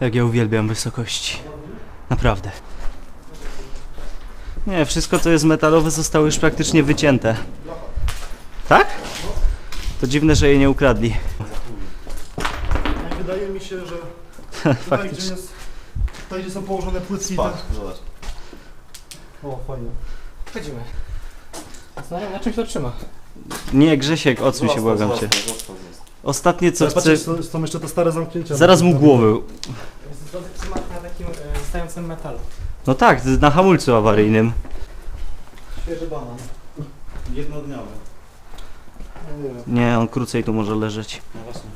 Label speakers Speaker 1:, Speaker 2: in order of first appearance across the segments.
Speaker 1: Jak ja uwielbiam wysokości. Naprawdę. Nie, wszystko co jest metalowe zostało już praktycznie wycięte. Tak? To dziwne, że je nie ukradli.
Speaker 2: Wydaje mi się, że tutaj, gdzie,
Speaker 1: Faktycznie.
Speaker 2: jest, tutaj gdzie są położone płytki, tak?
Speaker 3: zobacz.
Speaker 2: O, fajnie.
Speaker 4: Chodzimy. Na, na czymś to trzyma.
Speaker 1: Nie, Grzesiek, odsuń się, błagam cię. Ostatnie co chcę...
Speaker 2: patrzcie, są, jeszcze te stare zamknięcia.
Speaker 1: Zaraz mu głowę...
Speaker 4: Jest na takim e, stającym metalu.
Speaker 1: No tak, na hamulcu awaryjnym.
Speaker 2: Świeży banan.
Speaker 3: Jednodniowy.
Speaker 2: No, nie wiem.
Speaker 1: Nie, on krócej tu może leżeć.
Speaker 3: No właśnie.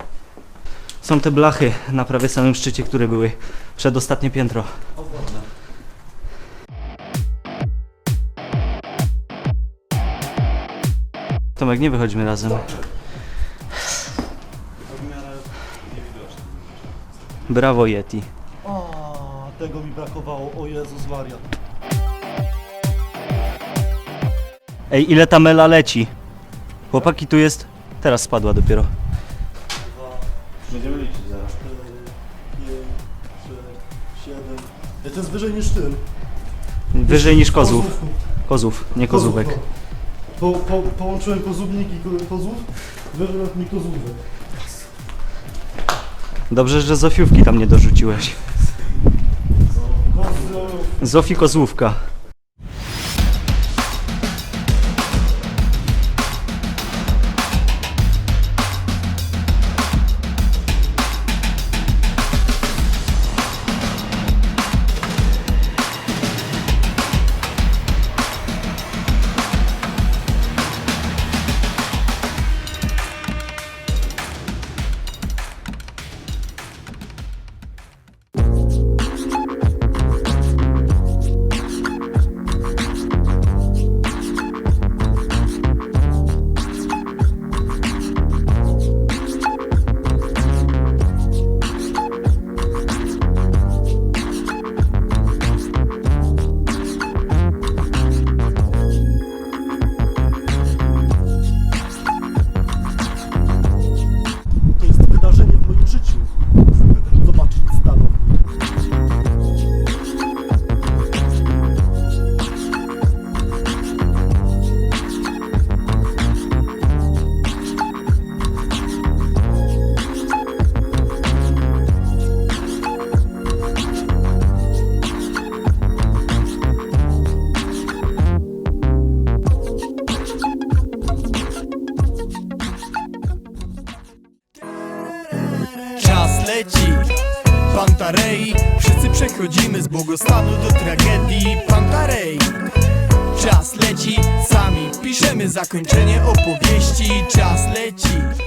Speaker 1: Są te blachy na prawie samym szczycie, które były przedostatnie piętro. Tomek, nie wychodźmy razem.
Speaker 3: To
Speaker 1: Brawo Yeti.
Speaker 2: O, tego mi brakowało. O Jezus wariat.
Speaker 1: Ej, ile ta mela leci? Chłopaki, tu jest... Teraz spadła dopiero.
Speaker 2: Dwa,
Speaker 3: Będziemy liczyć zaraz.
Speaker 2: cztery, pięć, sześć, siedem. Ej, To jest wyżej niż tym.
Speaker 1: Wyżej niż kozłów.
Speaker 2: Kozłów.
Speaker 1: Nie kozówek.
Speaker 2: Kozłów, no. Po, po, połączyłem kozłubnik i ko- kozłów. Wyżej mi kozłówek.
Speaker 1: Dobrze, że Zofiówki tam nie dorzuciłeś. Zofii Kozłówka.
Speaker 5: Czas leci, Pantarei Wszyscy przechodzimy z błogostanu do tragedii. Pantarei Czas leci, sami piszemy zakończenie opowieści. Czas leci